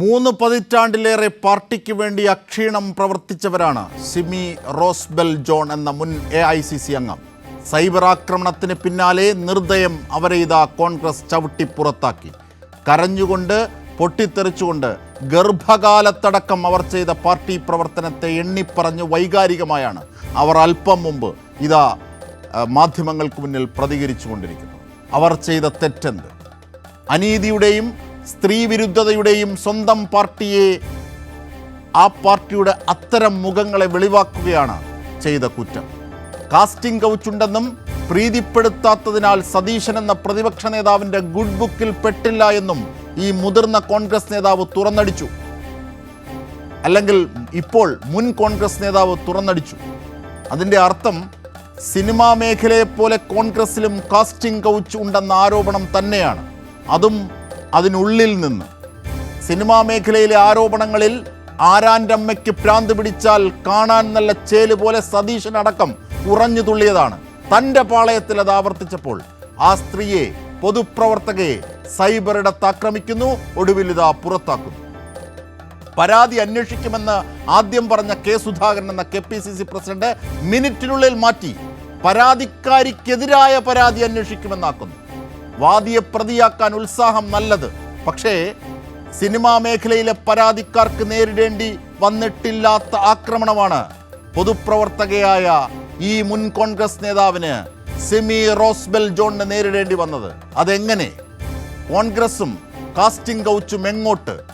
മൂന്ന് പതിറ്റാണ്ടിലേറെ പാർട്ടിക്ക് വേണ്ടി അക്ഷീണം പ്രവർത്തിച്ചവരാണ് സിമി റോസ്ബെൽ ജോൺ എന്ന മുൻ എ ഐ സി സി അംഗം. സൈബർ ആക്രമണത്തിന് പിന്നാലെ നിർദ്ദയം അവരെ ഇതാ കോൺഗ്രസ് ചവിട്ടി പുറത്താക്കി. കരഞ്ഞുകൊണ്ട് പൊട്ടിത്തെറിച്ചുകൊണ്ട് ഗർഭകാലത്തടക്കം അവർ ചെയ്ത പാർട്ടി പ്രവർത്തനത്തെ എണ്ണിപ്പറഞ്ഞ് വൈകാരികമായാണ് അവർ അല്പം മുമ്പ് ഇതാ മാധ്യമങ്ങൾക്ക് മുന്നിൽ പ്രതികരിച്ചു കൊണ്ടിരിക്കുന്നത് അവർ ചെയ്ത തെറ്റെന്ത്? അനീതിയുടെയും സ്ത്രീവിരുദ്ധതയുടെയും സ്വന്തം പാർട്ടിയെ ആ പാർട്ടിയുടെ അത്തരം മുഖങ്ങളെ വെളിവാക്കുകയാണ് ചെയ്ത കുറ്റം. കാസ്റ്റിംഗ് കൗച്ചുണ്ടെന്നും പ്രീതിപ്പെടുത്താത്തതിനാൽ സതീശൻ എന്ന പ്രതിപക്ഷ നേതാവിന്റെ ഗുഡ് ബുക്കിൽ പെട്ടില്ല എന്നും ഈ മുതിർന്ന കോൺഗ്രസ് നേതാവ് തുറന്നടിച്ചു. അല്ലെങ്കിൽ ഇപ്പോൾ മുൻ കോൺഗ്രസ് നേതാവ് തുറന്നടിച്ചു. അതിന്റെ അർത്ഥം സിനിമാ മേഖലയെപ്പോലെ കോൺഗ്രസിലും കാസ്റ്റിംഗ് കൗച്ച് ഉണ്ടെന്ന ആരോപണം തന്നെയാണ്. അതും അതിനുള്ളിൽ നിന്ന്. സിനിമാ മേഖലയിലെ ആരോപണങ്ങളിൽ ആരാന്റെ അമ്മയ്ക്ക് ഭ്രാന്ത് പിടിച്ചാൽ കാണാൻ നല്ല ചേൽ പോലെ സതീശനടക്കം കുറഞ്ഞു തുള്ളിയതാണ്. തന്റെ പാളയത്തിൽ അത് ആവർത്തിച്ചപ്പോൾ ആ സ്ത്രീയെ പൊതുപ്രവർത്തകയെ സൈബർ ഇടത്ത് ആക്രമിക്കുന്നു ഒടുവിൽ ഇതാ പുറത്താക്കുന്നു. പരാതി അന്വേഷിക്കുമെന്ന് ആദ്യം പറഞ്ഞ കെ സുധാകരൻ എന്ന K P C C president മിനിറ്റിനുള്ളിൽ മാറ്റി പരാതിക്കാരിക്കെതിരായ പരാതി അന്വേഷിക്കുമെന്നാക്കുന്നു. വാദിയെ പ്രതിയാക്കാൻ ഉത്സാഹം നല്ലത്. പക്ഷേ സിനിമാ മേഖലയിലെ പരാതിക്കാർക്ക് നേരിടേണ്ടി വന്നിട്ടില്ലാത്ത ആക്രമണമാണ് പൊതുപ്രവർത്തകയായ ഈ മുൻ കോൺഗ്രസ് നേതാവിന് സിമി റോസ്ബെൽ ജോണിന് നേരിടേണ്ടി വന്നത്. അതെങ്ങനെ? കോൺഗ്രസും കാസ്റ്റിംഗ് കൗച്ചും എങ്ങോട്ട്?